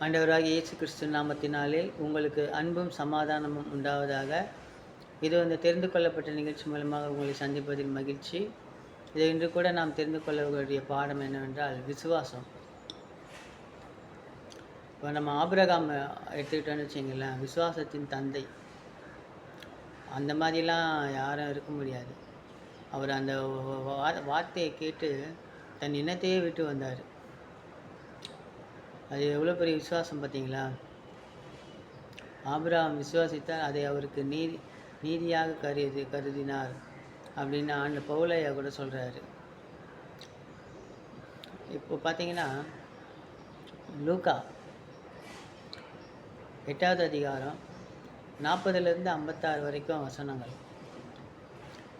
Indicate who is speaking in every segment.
Speaker 1: ஆண்டவராக இயேசு கிறிஸ்து நாமத்தினாலே உங்களுக்கு அன்பும் சமாதானமும் உண்டாவதாக. இது வந்து தெரிந்து கொள்ளப்பட்ட நிகழ்ச்சி மூலமாக உங்களை சந்திப்பதில் மகிழ்ச்சி. இதை இன்று கூட நாம் தெரிந்து கொள்ளக்கூடிய பாடம் என்னவென்றால் விசுவாசம். இப்போ நம்ம ஆபிரகாம் எடுத்துக்கிட்டோன்னு வச்சிங்களேன் விசுவாசத்தின் தந்தை. அந்த மாதிரிலாம் யாரும் இருக்க முடியாது. அவர் அந்த வா- வார்த்தையை கேட்டு தன் இனத்தையே விட்டு வந்தார். அது எவ்வளோ பெரிய விசுவாசம் பார்த்தீங்களா? ஆபிரகாம் விசுவாசித்தார் அதை அவருக்கு நீதி நீதியாக கருதி கருதினார் அப்படின்னு ஆண்டு பவுலையா கூட சொல்கிறாரு இப்போ பார்த்தீங்கன்னா லூக்கா எட்டாவது அதிகாரம் நாற்பதுலேருந்து ஐம்பத்தாறு வரைக்கும் வசனங்கள்.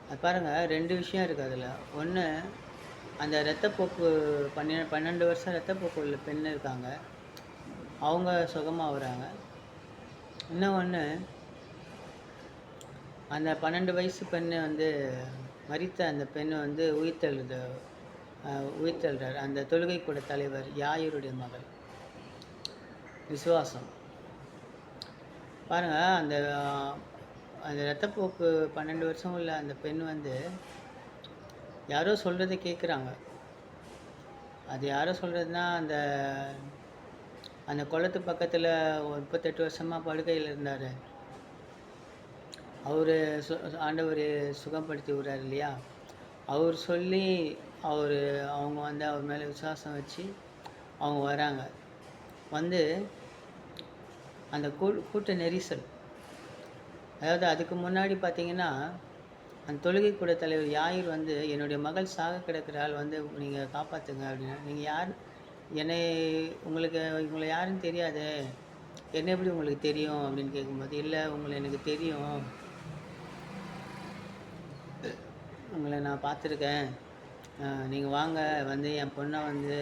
Speaker 1: அது பாருங்கள் ரெண்டு விஷயம் இருக்குது அதில். ஒன்று அந்த ரத்தப்போக்கு பன்னிரெண்டு பன்னெண்டு வருஷம் ரத்தப்போக்கு உள்ள பெண் இருக்காங்க. அவங்க சுகமாகறாங்க. இன்னும் ஒன்று அந்த பன்னெண்டு வயசு பெண்ணை வந்து மறித்த அந்த பெண் வந்து உயிர்த்தெழுத உயிர்த்தெழுறார் அந்த தொழுகை கூட தலைவர் யாயூருடைய மகள். விசுவாசம். பாருங்கள் அந்த அந்த ரத்தப்போக்கு பன்னெண்டு வருஷம் உள்ள அந்த பெண் வந்து யாரோ சொல்கிறத கேட்குறாங்க அது யாரோ சொல்கிறதுனா அந்த அந்த குளத்து பக்கத்தில் முப்பத்தெட்டு வருஷமாக படுக்கையில் இருந்தார். அவர் சு ஆண்டவர் சுகப்படுத்தி விடுறார் இல்லையா? அவர் சொல்லி அவர் அவங்க வந்து அவர் மேலே விசுவாசம் வச்சு அவங்க வராங்க. வந்து அந்த கூ கூட்ட நெரிசல். அதாவது அதுக்கு முன்னாடி பார்த்தீங்கன்னா அந்த தொழுகை கூட தலைவர் யாயிர் வந்து என்னுடைய மகள் சாக கிடக்கிறாள் வந்து நீங்கள் காப்பாற்றுங்க அப்படின்னா நீங்கள் யார்? என்னை உங்களுக்கு உங்களை யாருன்னு தெரியாது? என்ன எப்படி உங்களுக்கு தெரியும்? அப்படின்னு கேட்கும்போது இல்லை உங்களை எனக்கு தெரியும். உங்களை நான் பார்த்துருக்கேன். நீங்கள் வாங்க வந்து என் பொண்ணை வந்து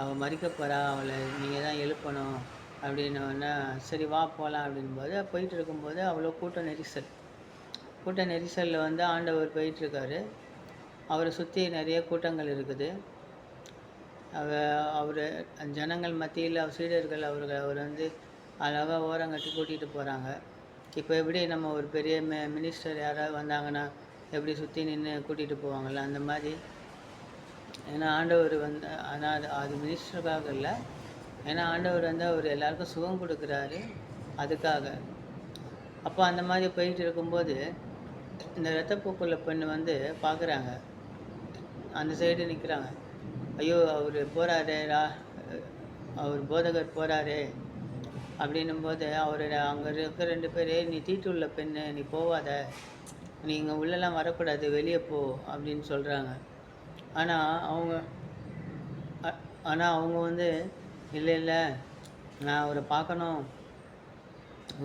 Speaker 1: அவள் மறிக்க போகிறா அவளை நீங்கள் தான் எழுப்பணும் அப்படின்னோடனே சரி வா போகலாம் அப்படின்போது போயிட்டு இருக்கும்போது அவ்வளோ கூட்டம் நெரிசல். கூட்ட நெரிசலில் வந்து ஆண்டவர் போயிட்டுருக்காரு அவரை சுற்றி நிறைய கூட்டங்கள் இருக்குது. அவ அவர் ஜனங்கள் மத்தியில் அவர் சீடர்கள் அவர்கள் அவர் வந்து அழகாக ஓரங்கட்டி கூட்டிகிட்டு போகிறாங்க இப்போ எப்படி நம்ம ஒரு பெரிய மெ மினிஸ்டர் யாராவது வந்தாங்கன்னா எப்படி சுற்றி நின்று கூட்டிகிட்டு போவாங்கள்ல அந்த மாதிரி. ஏன்னா ஆண்டவர் வந்து ஆனால் அது அது மினிஸ்டருக்காக இல்லை. ஏன்னா ஆண்டவர் வந்து அவர் எல்லாருக்கும் சுகம் கொடுக்குறாரு. அதுக்காக. அப்போ அந்த மாதிரி போயிட்டு இருக்கும்போது இந்த ரத்தப்போக்குள்ள பெண் வந்து பார்க்குறாங்க அந்த சைடு நிற்கிறாங்க ஐயோ அவர் போகிறாரே ரா அவர் போதகர் போகிறாரே அப்படின்னும் போது அவர் அங்கே இருக்க ரெண்டு பேர் நீ தீட்டுள்ள பெண்ணு நீ போவாத. நீ இங்கே உள்ளெல்லாம் வரக்கூடாது வெளியே போ அப்படின்னு சொல்கிறாங்க ஆனால் அவங்க ஆனால் அவங்க வந்து இல்லை இல்லை நான் அவரை பார்க்கணும்.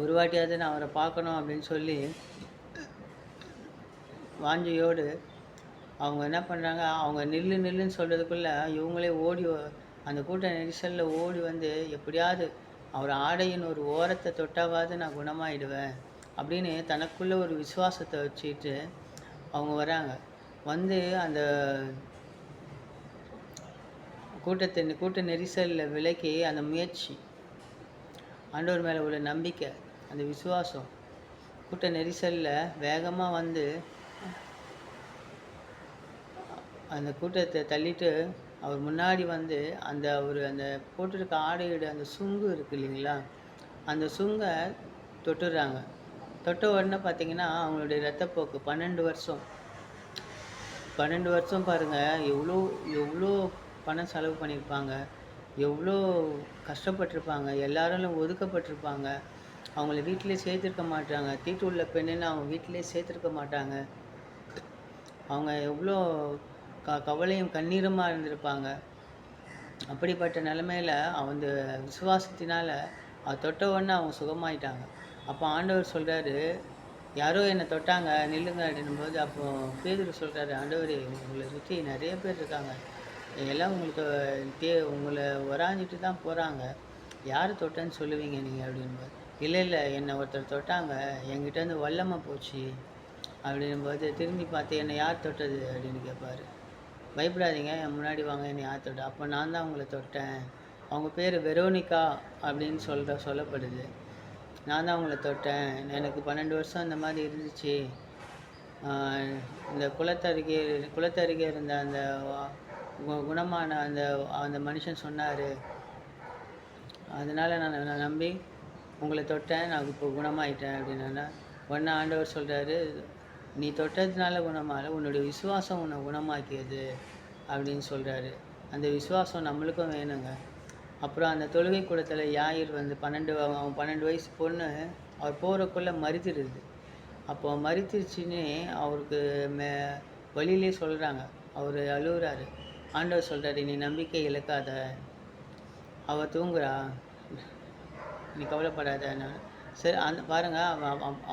Speaker 1: ஒரு வாட்டியாவது நான் அவரை பார்க்கணும் அப்படின்னு சொல்லி வாஞ்சியோடு அவங்க என்ன பண்ணுறாங்க அவங்க நில்லு நில்லுன்னு சொல்கிறதுக்குள்ளே இவங்களே ஓடி அந்த கூட்ட நெரிசலில் ஓடி வந்து எப்படியாவது அவர் ஆடையின் ஒரு ஓரத்தை தொட்டாவது நான் குணமாயிடுவேன் அப்படின்னு தனக்குள்ளே ஒரு விசுவாசத்தை வச்சுட்டு அவங்க வராங்க. வந்து அந்த கூட்டத்தை கூட்ட நெரிசலில் விலக்கி அந்த முயற்சி ஆண்டவர் மேலே உள்ள நம்பிக்கை அந்த விசுவாசம் கூட்ட நெரிசலில் வேகமாக வந்து அந்த கூட்டத்தை தள்ளிட்டு அவர் முன்னாடி வந்து அந்த அவர் அந்த போட்டிருக்க ஆடையோட அந்த சுங்கு இருக்கு இல்லைங்களா? அந்த சுங்கை தொட்டுடுறாங்க தொட்ட உடனே பார்த்தீங்கன்னா அவங்களுடைய ரத்தப்போக்கு பன்னெண்டு வருஷம். பன்னெண்டு வருஷம் பாருங்கள் எவ்வளோ எவ்வளோ பணம் செலவு பண்ணியிருப்பாங்க. எவ்வளோ கஷ்டப்பட்டிருப்பாங்க. எல்லாராலும் ஒதுக்கப்பட்டிருப்பாங்க. அவங்கள வீட்டிலே சேர்த்துருக்க மாட்டாங்க. தீட்டு உள்ள பெண்ணுன்னு அவங்க வீட்டிலே சேர்த்துருக்க மாட்டாங்க. அவங்க எவ்வளோ க கவலையும் கண்ணீருமாக இருந்திருப்பாங்க. அப்படிப்பட்ட நிலமையில அந்த விசுவாசத்தினால் அது தொட்ட உடனே அவங்க சுகமாயிட்டாங்க. அப்போ ஆண்டவர் சொல்கிறாரு யாரோ என்னை தொட்டாங்க நில்லுங்க அப்படின்னும்போது அப்போ பேதர் சொல்கிறாரு ஆண்டவர் உங்களை சுற்றி நிறைய பேர் இருக்காங்க. எல்லாம் உங்களுக்கு தே உங்களை வராஞ்சிட்டு தான் போகிறாங்க யார் தொட்டேன்னு சொல்லுவீங்க நீங்கள் அப்படின்போது இல்லை இல்லை என்னை ஒருத்தர் தொட்டாங்க. என்கிட்டேருந்து வல்லமை போச்சு. அப்படின்னும்போது திரும்பி பார்த்து என்னை யார் தொட்டது? அப்படின்னு கேட்பாரு பயப்படாதீங்க என் முன்னாடி வாங்க என்னை யார் தொட்ட? அப்போ நான் தான் உங்களை தொட்டேன். அவங்க பேர் வெரோனிகா அப்படின்னு சொல்கிற சொல்லப்படுது. நான் தான் அவங்கள தொட்டேன். எனக்கு பன்னெண்டு வருஷம் அந்த மாதிரி இருந்துச்சு. இந்த குளத்தருகே குளத்தருகே இருந்த அந்த கு- குணமான அந்த அந்த மனுஷன் சொன்னார். அதனால் நான் நான் நம்பி உங்களை தொட்டேன். நான் இப்போ குணமாயிட்டேன். அப்படின்னா ஒன்றா ஆண்டவர் சொல்கிறாரு நீ தொட்டதுனால குணமாகல உன்னுடைய விசுவாசம் உன்னை குணமாக்கியது அப்படின்னு சொல்கிறாரு அந்த விசுவாசம் நம்மளுக்கும் வேணுங்க. அப்புறம் அந்த தொழுகை கூடத்தில் யாயிர் வந்து பன்னெண்டு அவன் பன்னெண்டு வயசு பொண்ணு அவர் போகிறக்குள்ளே மறித்திருது அப்போ மறித்துருச்சுன்னு அவருக்கு மே வழியிலே சொல்கிறாங்க அவர் அழுகுறாரு ஆண்டவர் சொல்கிறாரு நீ நம்பிக்கை இழக்காத. அவள் தூங்குறா. நீ கவலைப்படாத. நான் சரி அந்த பாருங்க.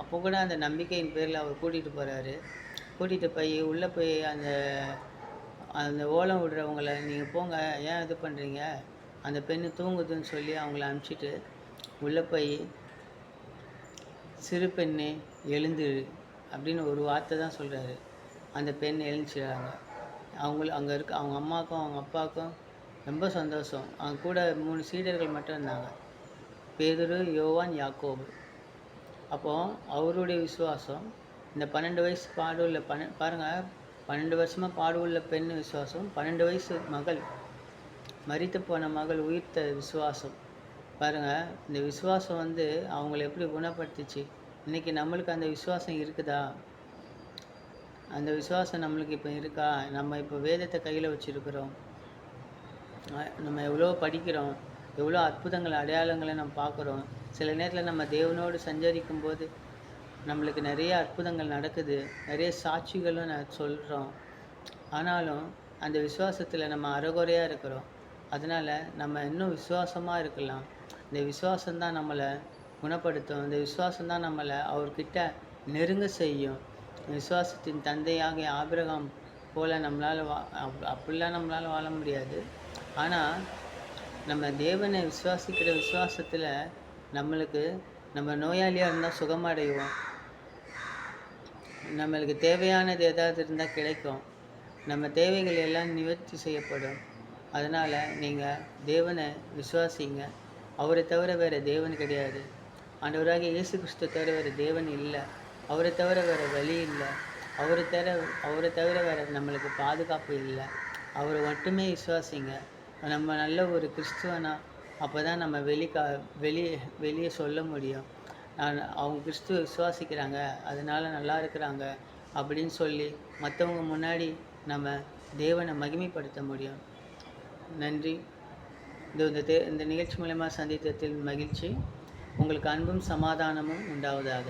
Speaker 1: அப்போ கூட அந்த நம்பிக்கையின் பேரில் அவர் கூட்டிகிட்டு போகிறாரு கூட்டிகிட்டு போய் உள்ளே போய் அந்த அந்த ஓலம் விடுறவங்கள நீங்கள் போங்க. ஏன் இது பண்ணுறீங்க அந்த பெண்ணு தூங்குதுன்னு சொல்லி அவங்கள அனுப்பிச்சிட்டு உள்ளே போய் சிறு பெண்ணே எழுந்துரு அப்படின்னு ஒரு வார்த்தை தான் சொல்கிறாரு அந்த பெண் எழுந்துச்சிடுறாங்க அவங்கள அங்கே இருக்க அவங்க அம்மாவுக்கும் அவங்க அப்பாவுக்கும் ரொம்ப சந்தோஷம். அவங்க கூட மூணு சீடர்கள் மட்டும் இருந்தாங்க. பேதுரு யோவான் யாக்கோபு. அப்போது அவருடைய விசுவாசம் இந்த பன்னெண்டு வயசு பாடுள்ள பன்ன பாருங்கள் பன்னெண்டு வருஷமாக பாடுள்ள பெண் விசுவாசம் பன்னெண்டு வயசு மகள் மறித்து போன மகள் உயிர்த்த விசுவாசம். பாருங்கள் இந்த விசுவாசம் வந்து அவங்கள எப்படி குணப்படுத்துச்சு? இன்றைக்கி நம்மளுக்கு அந்த விசுவாசம் இருக்குதா? அந்த விசுவாசம் நம்மளுக்கு இப்போ இருக்கா? நம்ம இப்போ வேதத்தை கையில் வச்சுருக்கிறோம். நம்ம எவ்வளோ படிக்கிறோம். எவ்வளோ அற்புதங்கள் அடையாளங்களை நம்ம பார்க்குறோம். சில நேரத்தில் நம்ம தேவனோடு சஞ்சரிக்கும் போது நம்மளுக்கு நிறைய அற்புதங்கள் நடக்குது. நிறைய சாட்சிகளும் நான் சொல்கிறோம் ஆனாலும் அந்த விசுவாசத்தில் நம்ம அறகுறையாக இருக்கிறோம். அதனால் நம்ம இன்னும் விசுவாசமாக இருக்கலாம். இந்த விசுவாசம் தான் நம்மளை குணப்படுத்தும். இந்த விசுவாசம் தான் நம்மளை அவர்கிட்ட நெருங்க செய்யும். விசுவாசத்தின் தந்தையாக ஆபிரகாம் போல் நம்மளால் வா அப்படிலாம் நம்மளால் வாழ முடியாது. ஆனால் நம்ம தேவனை விசுவாசிக்கிற விசுவாசத்தில் நம்மளுக்கு நம்ம நோயாளியாக இருந்தால் சுகமடைவோம். நம்மளுக்கு தேவையானது ஏதாவது இருந்தால் கிடைக்கும். நம்ம தேவைகள் எல்லாம் நிவர்த்தி செய்யப்படும். அதனால் நீங்கள் தேவனை விசுவாசிங்க. அவரை தவிர வேறு தேவன் கிடையாது. ஆண்டவராக இயேசு கிறிஸ்து தவிர வேறு தேவன் இல்லை. அவரை தவிர வேறு வழி இல்லை. அவரை தவிர அவரை தவிர வேறு நம்மளுக்கு பாதுகாப்பு இல்லை. அவரை மட்டுமே விசுவாசிங்க. நம்ம நல்ல ஒரு கிறிஸ்துவனா அப்போ தான் நம்ம வெளிக்கா வெளியே வெளியே சொல்ல முடியும். நான் அவங்க கிறிஸ்துவ விசுவாசிக்கிறாங்க அதனால் நல்லா இருக்கிறாங்க அப்படின்னு சொல்லி மற்றவங்க முன்னாடி நம்ம தேவனை மகிமைப்படுத்த முடியும். நன்றி. இந்த இந்த தே இந்த நிகழ்ச்சி மூலமாக சந்தித்ததில் மகிழ்ச்சி. உங்களுக்கு அன்பும் சமாதானமும் உண்டாவதாக.